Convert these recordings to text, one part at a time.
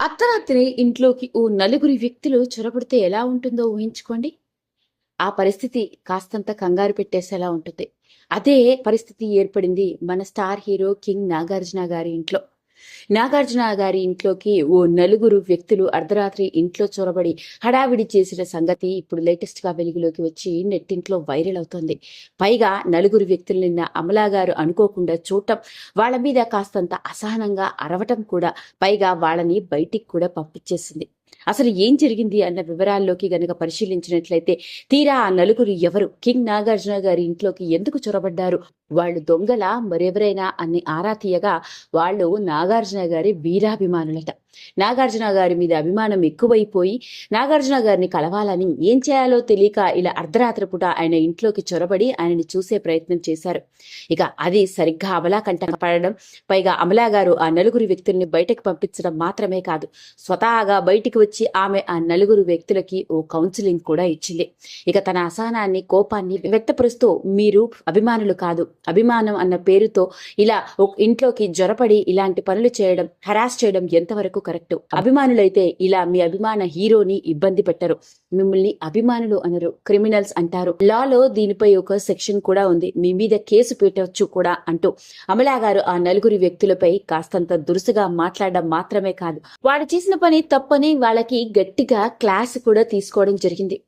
అర్ధరాత్రి ఇంట్లోకి ఓ నలుగురి వ్యక్తులు చొరబడితే ఎలా ఉంటుందో ఊహించుకోండి. ఆ పరిస్థితి కాస్తంత కంగారు పెట్టేసేలా ఉంటుంది. అదే పరిస్థితి ఏర్పడింది మన స్టార్ హీరో కింగ్ నాగార్జున గారి ఇంట్లో. నాగార్జున గారి ఇంట్లోకి ఓ నలుగురు వ్యక్తులు అర్ధరాత్రి ఇంట్లో చొరబడి హడావిడి చేసిన సంగతి ఇప్పుడు లేటెస్ట్గా వెలుగులోకి వచ్చి నెట్టింట్లో వైరల్ అవుతోంది. పైగా నలుగురు వ్యక్తులు నిన్న అమలా గారు అనుకోకుండా చూడటం వాళ్ళ మీద కాస్తంత అసహనంగా అరవటం కూడా పైగా వాళ్ళని బయటికి కూడా పంపించేసింది. అసలు ఏం జరిగింది అన్న వివరాల్లోకి గనక పరిశీలించినట్లయితే తీరా ఆ నలుగురు ఎవరు? కింగ్ నాగార్జున గారి ఇంట్లోకి ఎందుకు చొరబడ్డారు? వాళ్ళు దొంగల? మరెవరైనా? అని ఆరా తీయగా వాళ్ళు నాగార్జున గారి వీరాభిమానులట. నాగార్జున గారి మీద అభిమానం ఎక్కువైపోయి నాగార్జున గారిని కలవాలని ఏం చేయాలో తెలియక ఇలా అర్ధరాత్రి పూట ఆయన ఇంట్లోకి చొరబడి ఆయనని చూసే ప్రయత్నం చేశారు. ఇక అది సరిగ్గా అమలాకంట పడడం పైగా అమలా గారు ఆ నలుగురు వ్యక్తుల్ని బయటకు పంపించడం మాత్రమే కాదు స్వతహాగా బయటికి వచ్చి ఆమె ఆ నలుగురు వ్యక్తులకి ఓ కౌన్సిలింగ్ కూడా ఇచ్చింది. ఇక తన అసహనాన్ని కోపాన్ని వ్యక్తపరుస్తూ మీరు అభిమానులు కాదు అభిమానం అన్న పేరుతో ఇలా ఇంట్లోకి జ్వరపడి ఇలాంటి పనులు చేయడం హరాస్ చేయడం ఎంతవరకు కరెక్ట్. అభిమానులైతే ఇలా మీ అభిమాన హీరోని ఇబ్బంది పెట్టరు. మిమ్మల్ని అభిమానులు అనరు క్రిమినల్స్ అంటారు. లాలో దీనిపై ఒక సెక్షన్ కూడా ఉంది. మీ మీద కేసు పెట్టవచ్చు కూడా అంటూ. అమలా గారు ఆ నలుగురి వ్యక్తులపై కాస్తంత దురుసుగా మాట్లాడడం మాత్రమే కాదు. వాడు చేసిన పని తప్పని వాళ్ళకి గట్టిగా క్లాస్ కూడా తీసుకోవడం జరిగింది.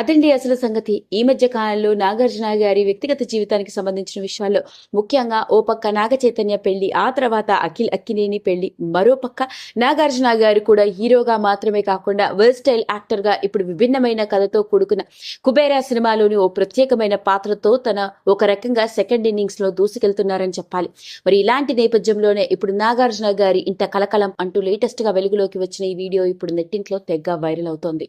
అదండి అసలు సంగతి. ఈ మధ్య కాలంలో నాగార్జున గారి వ్యక్తిగత జీవితానికి సంబంధించిన విషయాల్లో ముఖ్యంగా ఓ పక్క నాగ చైతన్య పెళ్ళి ఆ తర్వాత అఖిల్ అక్కినేని పెళ్ళి మరో పక్క నాగార్జున గారు కూడా హీరోగా మాత్రమే కాకుండా వెర్స్టైల్ యాక్టర్గా ఇప్పుడు విభిన్నమైన కథతో కూడుకున్న కుబేరా సినిమాలోని ఓ ప్రత్యేకమైన పాత్రతో తన ఒక రకంగా సెకండ్ ఇన్నింగ్స్లో దూసుకెళ్తున్నారని చెప్పాలి. మరి ఇలాంటి నేపథ్యంలోనే ఇప్పుడు నాగార్జున గారి ఇంత కలకలం అంటూ లేటెస్ట్గా వెలుగులోకి వచ్చిన ఈ వీడియో ఇప్పుడు నెట్టింట్లో తెగ్గ వైరల్ అవుతోంది.